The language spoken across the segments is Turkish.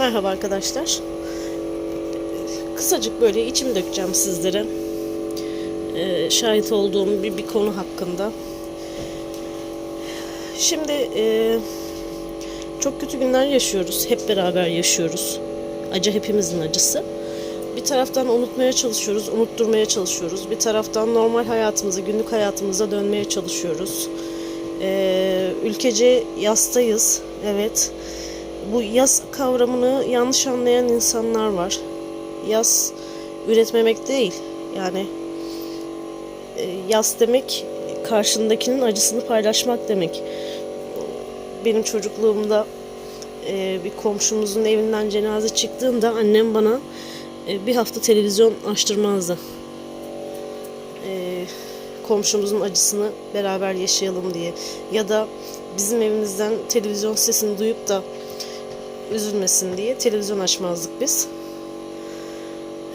Merhaba arkadaşlar. Kısacık böyle içimi dökeceğim sizlere. Ee, şahit olduğum bir, bir konu hakkında. Şimdi e, çok kötü günler yaşıyoruz. Hep beraber yaşıyoruz. Acı hepimizin acısı. Bir taraftan unutmaya çalışıyoruz, unutturmaya çalışıyoruz. Bir taraftan normal hayatımıza, günlük hayatımıza dönmeye çalışıyoruz. Ee, ülkece yastayız, evet. Bu yaz kavramını yanlış anlayan insanlar var. Yaz üretmemek değil. Yani e, yaz demek karşındakinin acısını paylaşmak demek. Benim çocukluğumda e, bir komşumuzun evinden cenaze çıktığında annem bana e, bir hafta televizyon açtırmazdı. Komşumuzun acısını beraber yaşayalım diye. Ya da bizim evimizden televizyon sesini duyup da üzülmesin diye televizyon açmazdık biz.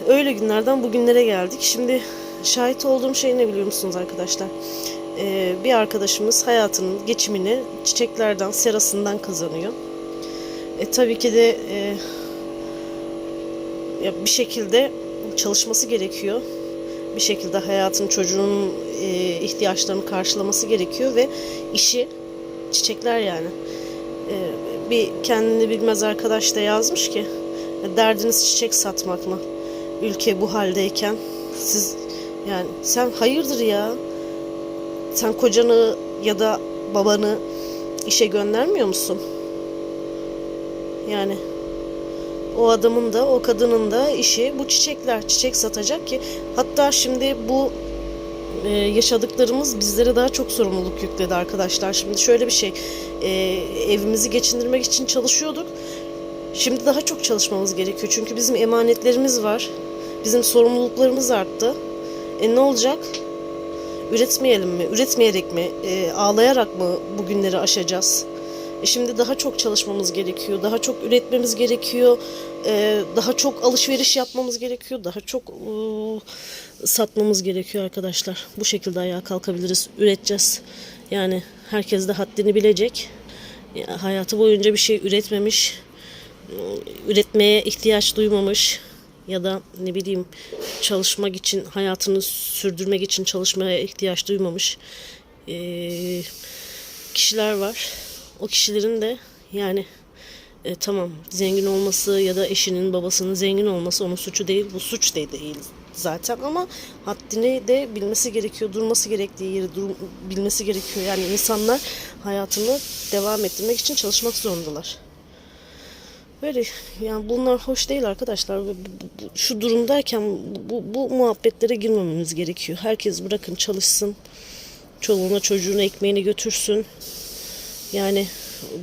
Öyle günlerden bugünlere geldik. Şimdi şahit olduğum şey ne biliyor musunuz arkadaşlar? Ee, bir arkadaşımız hayatının geçimini çiçeklerden, serasından kazanıyor. E, tabii ki de e, ya bir şekilde çalışması gerekiyor. Bir şekilde hayatın çocuğun e, ihtiyaçlarını karşılaması gerekiyor ve işi çiçekler yani. E, bir kendini bilmez arkadaş da yazmış ki derdiniz çiçek satmak mı? Ülke bu haldeyken siz yani sen hayırdır ya? Sen kocanı ya da babanı işe göndermiyor musun? Yani o adamın da o kadının da işi bu çiçekler. Çiçek satacak ki hatta şimdi bu e, yaşadıklarımız bizlere daha çok sorumluluk yükledi arkadaşlar. Şimdi şöyle bir şey, e, evimizi geçindirmek için çalışıyorduk. Şimdi daha çok çalışmamız gerekiyor. Çünkü bizim emanetlerimiz var. Bizim sorumluluklarımız arttı. E ne olacak? Üretmeyelim mi? Üretmeyerek mi? E, ağlayarak mı bu günleri aşacağız? E şimdi daha çok çalışmamız gerekiyor. Daha çok üretmemiz gerekiyor. E, daha çok alışveriş yapmamız gerekiyor. Daha çok e, satmamız gerekiyor arkadaşlar. Bu şekilde ayağa kalkabiliriz. Üreteceğiz. Yani herkes de haddini bilecek. Ya, hayatı boyunca bir şey üretmemiş, üretmeye ihtiyaç duymamış ya da ne bileyim çalışmak için, hayatını sürdürmek için çalışmaya ihtiyaç duymamış eee, kişiler var. O kişilerin de yani e, tamam zengin olması ya da eşinin babasının zengin olması onun suçu değil. Bu suç da değil zaten ama haddini de bilmesi gerekiyor. Durması gerektiği yeri dur, bilmesi gerekiyor. Yani insanlar hayatını devam ettirmek için çalışmak zorundalar. Böyle yani bunlar hoş değil arkadaşlar. Şu durumdayken bu, bu muhabbetlere girmememiz gerekiyor. Herkes bırakın çalışsın. Çoluğuna çocuğuna ekmeğini götürsün. Yani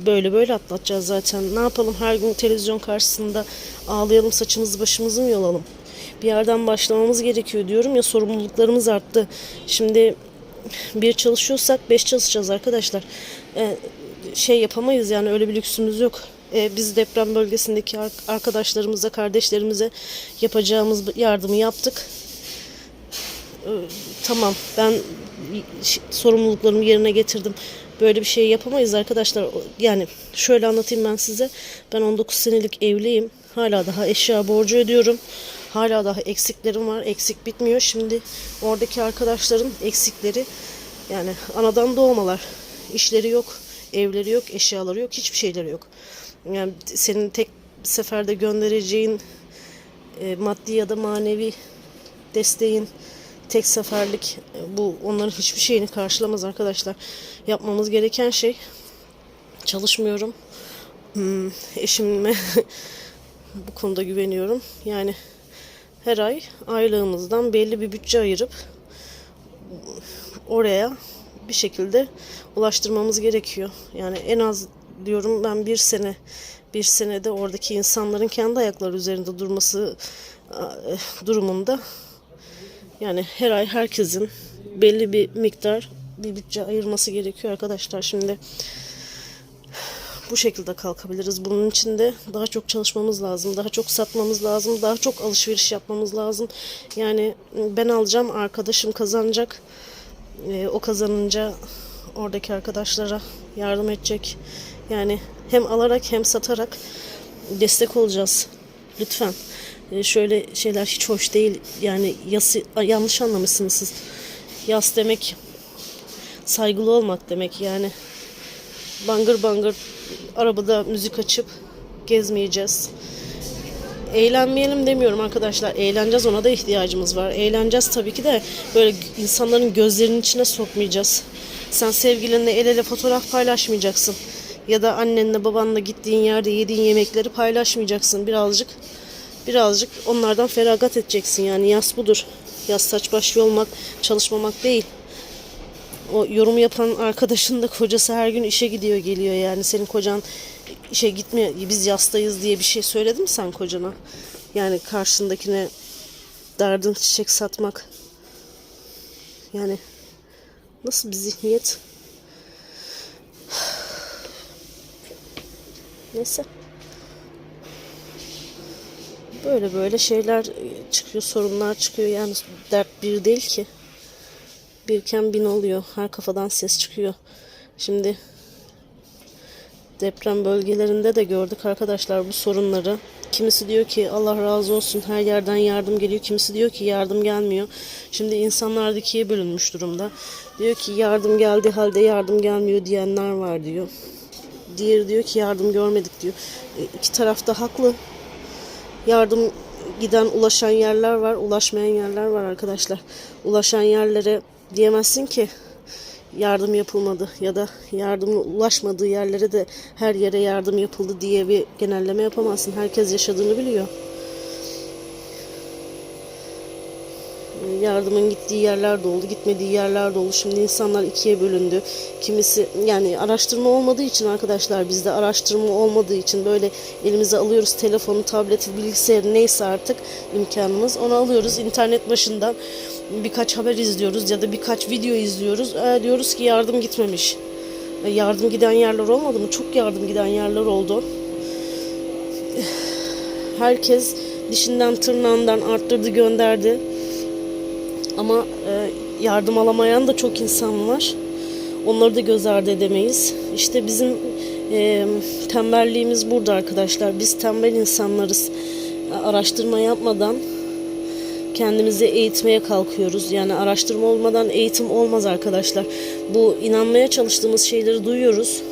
böyle böyle atlatacağız zaten. Ne yapalım her gün televizyon karşısında ağlayalım saçımızı başımızı mı yolalım? Bir yerden başlamamız gerekiyor diyorum ya sorumluluklarımız arttı. Şimdi bir çalışıyorsak beş çalışacağız arkadaşlar. Ee, şey yapamayız yani öyle bir lüksümüz yok. Ee, biz deprem bölgesindeki ar- arkadaşlarımıza, kardeşlerimize yapacağımız yardımı yaptık. Ee, tamam ben sorumluluklarımı yerine getirdim. Böyle bir şey yapamayız arkadaşlar. Yani şöyle anlatayım ben size. Ben 19 senelik evliyim. Hala daha eşya borcu ödüyorum. Hala daha eksiklerim var. Eksik bitmiyor. Şimdi oradaki arkadaşların eksikleri yani anadan doğmalar. İşleri yok, evleri yok, eşyaları yok, hiçbir şeyleri yok. Yani senin tek seferde göndereceğin e, maddi ya da manevi desteğin tek seferlik e, bu onların hiçbir şeyini karşılamaz arkadaşlar. Yapmamız gereken şey çalışmıyorum. Hmm, eşime bu konuda güveniyorum. Yani her ay aylığımızdan belli bir bütçe ayırıp oraya bir şekilde ulaştırmamız gerekiyor. Yani en az diyorum ben bir sene bir senede oradaki insanların kendi ayakları üzerinde durması e, durumunda yani her ay herkesin belli bir miktar bir bütçe ayırması gerekiyor arkadaşlar. Şimdi bu şekilde kalkabiliriz. Bunun için de daha çok çalışmamız lazım. Daha çok satmamız lazım. Daha çok alışveriş yapmamız lazım. Yani ben alacağım, arkadaşım kazanacak. Ee, o kazanınca oradaki arkadaşlara yardım edecek. Yani hem alarak hem satarak destek olacağız. Lütfen. Ee, şöyle şeyler hiç hoş değil. Yani yası yanlış anlamışsınız siz. Yas demek saygılı olmak demek yani. Bangır bangır arabada müzik açıp gezmeyeceğiz. Eğlenmeyelim demiyorum arkadaşlar. Eğleneceğiz ona da ihtiyacımız var. Eğleneceğiz tabii ki de böyle insanların gözlerinin içine sokmayacağız. Sen sevgilinle el ele fotoğraf paylaşmayacaksın. Ya da annenle babanla gittiğin yerde yediğin yemekleri paylaşmayacaksın. Birazcık birazcık onlardan feragat edeceksin. Yani yas budur. Yas saç baş yolmak, çalışmamak değil. O yorum yapan arkadaşın da kocası her gün işe gidiyor geliyor yani senin kocan işe gitmiyor biz yastayız diye bir şey söyledin mi sen kocana? Yani karşındakine derdin çiçek satmak. Yani nasıl bir zihniyet? Neyse. Böyle böyle şeyler çıkıyor, sorunlar çıkıyor. Yani dert bir değil ki. Birken bin oluyor. Her kafadan ses çıkıyor. Şimdi deprem bölgelerinde de gördük arkadaşlar bu sorunları. Kimisi diyor ki Allah razı olsun her yerden yardım geliyor. Kimisi diyor ki yardım gelmiyor. Şimdi insanlar ikiye bölünmüş durumda. Diyor ki yardım geldi halde yardım gelmiyor diyenler var diyor. Diğeri diyor ki yardım görmedik diyor. E, İki taraf da haklı. Yardım giden ulaşan yerler var, ulaşmayan yerler var arkadaşlar. Ulaşan yerlere diyemezsin ki yardım yapılmadı ya da yardımın ulaşmadığı yerlere de her yere yardım yapıldı diye bir genelleme yapamazsın. Herkes yaşadığını biliyor. Yardımın gittiği yerler de oldu, gitmediği yerler de oldu. Şimdi insanlar ikiye bölündü. Kimisi yani araştırma olmadığı için arkadaşlar bizde araştırma olmadığı için böyle elimize alıyoruz telefonu, tableti, bilgisayarı neyse artık imkanımız. Onu alıyoruz internet başından birkaç haber izliyoruz ya da birkaç video izliyoruz. E, diyoruz ki yardım gitmemiş. E, yardım giden yerler olmadı mı? Çok yardım giden yerler oldu. Herkes dişinden tırnağından arttırdı gönderdi. Ama e, yardım alamayan da çok insan var. Onları da göz ardı edemeyiz. İşte bizim e, tembelliğimiz burada arkadaşlar. Biz tembel insanlarız. Araştırma yapmadan kendimizi eğitmeye kalkıyoruz. Yani araştırma olmadan eğitim olmaz arkadaşlar. Bu inanmaya çalıştığımız şeyleri duyuyoruz.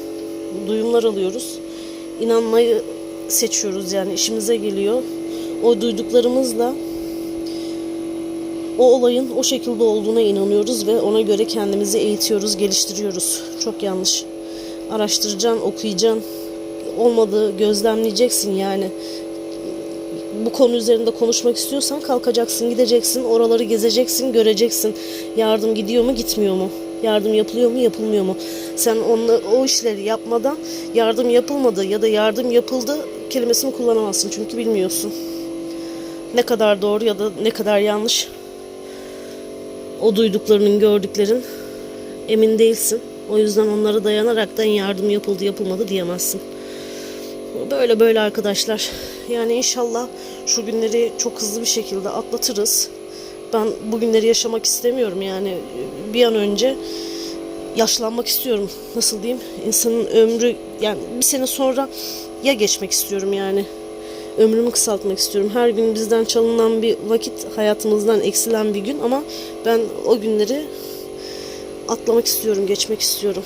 Duyumlar alıyoruz. İnanmayı seçiyoruz yani işimize geliyor. O duyduklarımızla o olayın o şekilde olduğuna inanıyoruz ve ona göre kendimizi eğitiyoruz, geliştiriyoruz. Çok yanlış. Araştıracaksın, okuyacaksın. Olmadığı gözlemleyeceksin yani. Bu konu üzerinde konuşmak istiyorsan kalkacaksın, gideceksin, oraları gezeceksin, göreceksin. Yardım gidiyor mu, gitmiyor mu? Yardım yapılıyor mu, yapılmıyor mu? Sen onla, o işleri yapmadan yardım yapılmadı ya da yardım yapıldı kelimesini kullanamazsın çünkü bilmiyorsun. Ne kadar doğru ya da ne kadar yanlış o duyduklarının, gördüklerin emin değilsin. O yüzden onlara dayanaraktan yardım yapıldı, yapılmadı diyemezsin. Böyle böyle arkadaşlar. Yani inşallah şu günleri çok hızlı bir şekilde atlatırız. Ben bu günleri yaşamak istemiyorum yani bir an önce yaşlanmak istiyorum. Nasıl diyeyim? İnsanın ömrü yani bir sene sonra ya geçmek istiyorum yani. Ömrümü kısaltmak istiyorum. Her gün bizden çalınan bir vakit hayatımızdan eksilen bir gün ama ben o günleri atlamak istiyorum, geçmek istiyorum.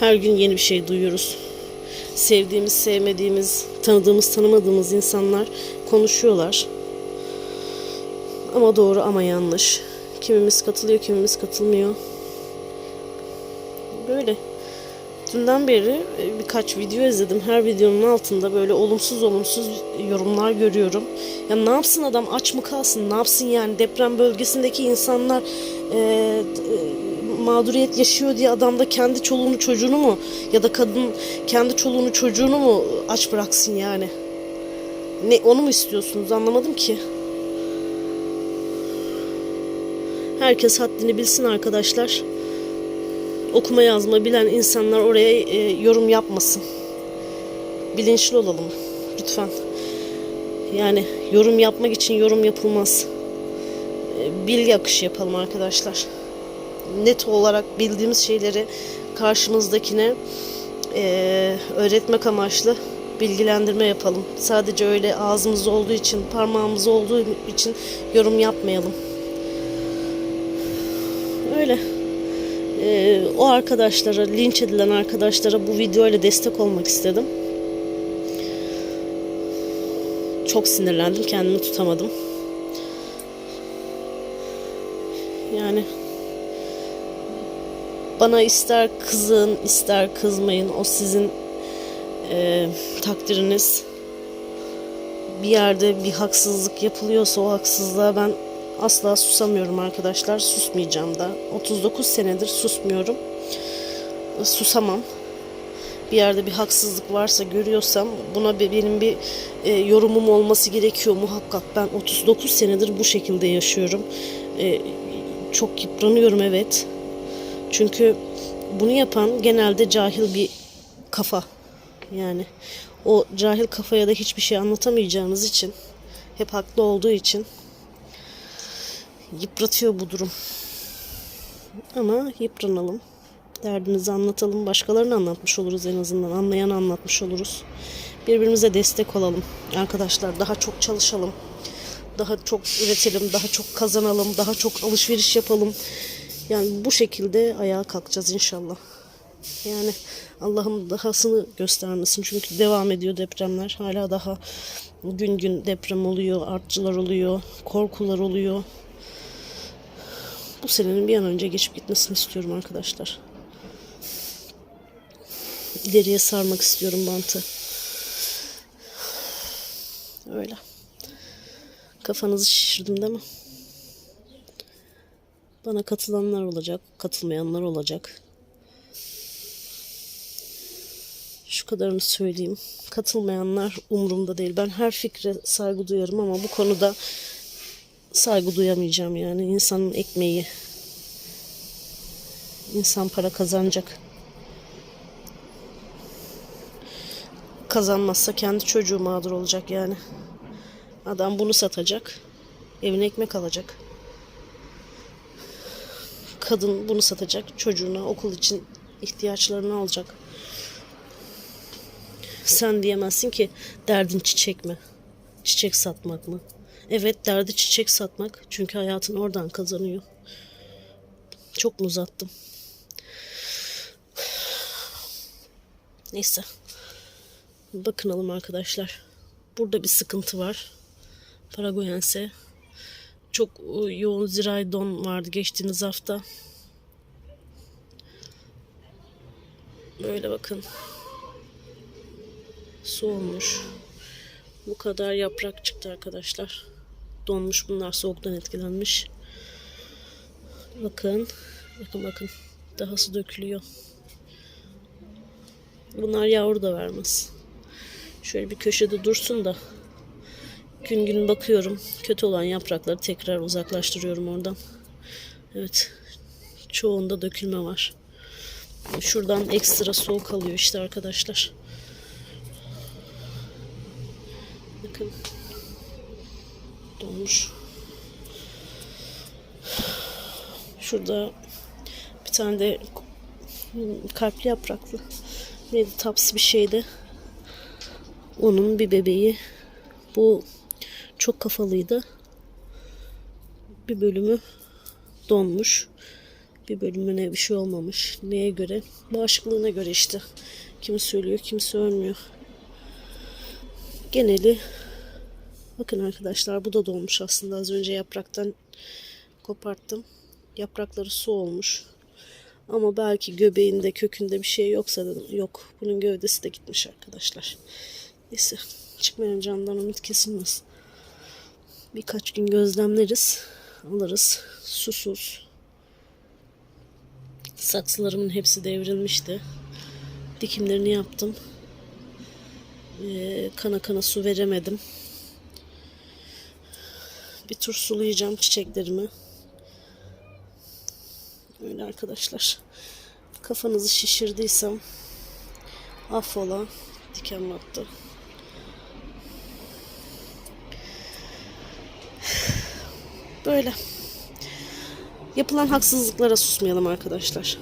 Her gün yeni bir şey duyuyoruz. Sevdiğimiz, sevmediğimiz, tanıdığımız, tanımadığımız insanlar konuşuyorlar. Ama doğru ama yanlış. Kimimiz katılıyor, kimimiz katılmıyor. Böyle. Dünden beri e, birkaç video izledim. Her videonun altında böyle olumsuz olumsuz yorumlar görüyorum. Ya ne yapsın adam aç mı kalsın? Ne yapsın yani deprem bölgesindeki insanlar e, e, mağduriyet yaşıyor diye adam da kendi çoluğunu çocuğunu mu ya da kadın kendi çoluğunu çocuğunu mu aç bıraksın yani? Ne onu mu istiyorsunuz? Anlamadım ki. Herkes haddini bilsin arkadaşlar okuma yazma bilen insanlar oraya e, yorum yapmasın. Bilinçli olalım lütfen. Yani yorum yapmak için yorum yapılmaz. E, bilgi akışı yapalım arkadaşlar. Net olarak bildiğimiz şeyleri karşımızdakine eee, öğretmek amaçlı bilgilendirme yapalım. Sadece öyle ağzımız olduğu için, parmağımız olduğu için yorum yapmayalım. Öyle. Eee, o arkadaşlara, linç edilen arkadaşlara bu videoyla destek olmak istedim. Çok sinirlendim, kendimi tutamadım. Yani bana ister kızın, ister kızmayın. O sizin eee, takdiriniz. Bir yerde bir haksızlık yapılıyorsa o haksızlığa ben asla susamıyorum arkadaşlar. Susmayacağım da. 39 senedir susmuyorum. Susamam. Bir yerde bir haksızlık varsa görüyorsam buna benim bir e, yorumum olması gerekiyor muhakkak. Ben 39 senedir bu şekilde yaşıyorum. E, çok yıpranıyorum evet. Çünkü bunu yapan genelde cahil bir kafa. Yani o cahil kafaya da hiçbir şey anlatamayacağınız için hep haklı olduğu için yıpratıyor bu durum. Ama yıpranalım. Derdimizi anlatalım. Başkalarına anlatmış oluruz en azından. Anlayan anlatmış oluruz. Birbirimize destek olalım. Arkadaşlar daha çok çalışalım. Daha çok üretelim. Daha çok kazanalım. Daha çok alışveriş yapalım. Yani bu şekilde ayağa kalkacağız inşallah. Yani Allah'ım dahasını göstermesin. Çünkü devam ediyor depremler. Hala daha gün gün deprem oluyor. Artçılar oluyor. Korkular oluyor. Bu senenin bir an önce geçip gitmesini istiyorum arkadaşlar. İleriye sarmak istiyorum bantı. Öyle. Kafanızı şişirdim değil mi? Bana katılanlar olacak, katılmayanlar olacak. Şu kadarını söyleyeyim. Katılmayanlar umurumda değil. Ben her fikre saygı duyarım ama bu konuda saygı duyamayacağım yani. insanın ekmeği. İnsan para kazanacak. Kazanmazsa kendi çocuğu mağdur olacak yani. Adam bunu satacak. Evine ekmek alacak. Kadın bunu satacak. Çocuğuna okul için ihtiyaçlarını alacak. Sen diyemezsin ki derdin çiçek mi? Çiçek satmak mı? Evet derdi çiçek satmak. Çünkü hayatını oradan kazanıyor. Çok mu uzattım? Neyse. Bakınalım arkadaşlar. Burada bir sıkıntı var. Paraguayense. Çok e, yoğun zirai don vardı geçtiğimiz hafta. Böyle bakın. Su olmuş. Bu kadar yaprak çıktı arkadaşlar. Donmuş bunlar soğuktan etkilenmiş. Bakın. Bakın bakın. Dahası dökülüyor. Bunlar yavru da vermez. Şöyle bir köşede dursun da gün gün bakıyorum. Kötü olan yaprakları tekrar uzaklaştırıyorum oradan. Evet. Çoğunda dökülme var. Şuradan ekstra soğuk alıyor işte arkadaşlar. Bakın. Donmuş. Şurada bir tane de kalpli yapraklı neydi taps bir şeydi. Onun bir bebeği. Bu çok kafalıydı. Bir bölümü donmuş. Bir bölümüne bir şey olmamış. Neye göre? Bağışıklığına göre işte. Kimi söylüyor, kimisi ölmüyor. Geneli bakın arkadaşlar bu da donmuş aslında. Az önce yapraktan koparttım. Yaprakları su olmuş. Ama belki göbeğinde, kökünde bir şey yoksa da yok. Bunun gövdesi de gitmiş arkadaşlar. Neyse çıkmayan candan umut kesilmez. Birkaç gün gözlemleriz. Alırız. Susuz. Saksılarımın hepsi devrilmişti. Dikimlerini yaptım. Ee, kana kana su veremedim. Bir tur sulayacağım çiçeklerimi. Öyle arkadaşlar. Kafanızı şişirdiysem affola diken battı. Böyle. Yapılan haksızlıklara susmayalım arkadaşlar.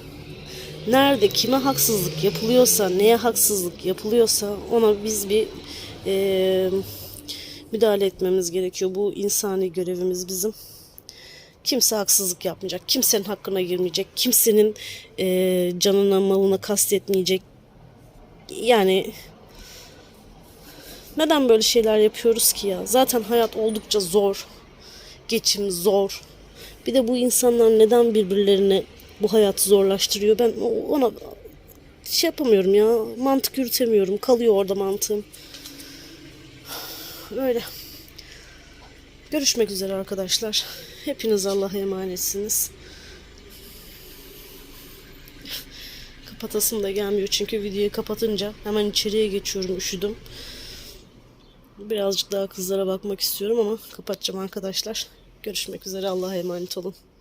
nerede kime haksızlık yapılıyorsa, neye haksızlık yapılıyorsa ona biz bir eee, müdahale etmemiz gerekiyor. Bu insani görevimiz bizim. Kimse haksızlık yapmayacak. Kimsenin hakkına girmeyecek. Kimsenin eee, canına malına kastetmeyecek. Yani neden böyle şeyler yapıyoruz ki ya? Zaten hayat oldukça zor. Geçim zor. Bir de bu insanlar neden birbirlerine bu hayatı zorlaştırıyor? Ben ona şey yapamıyorum ya. Mantık yürütemiyorum. Kalıyor orada mantığım. Öyle. Görüşmek üzere arkadaşlar. Hepiniz Allah'a emanetsiniz. Kapatasım da gelmiyor çünkü videoyu kapatınca hemen içeriye geçiyorum üşüdüm. Birazcık daha kızlara bakmak istiyorum ama kapatacağım arkadaşlar. Görüşmek üzere Allah'a emanet olun.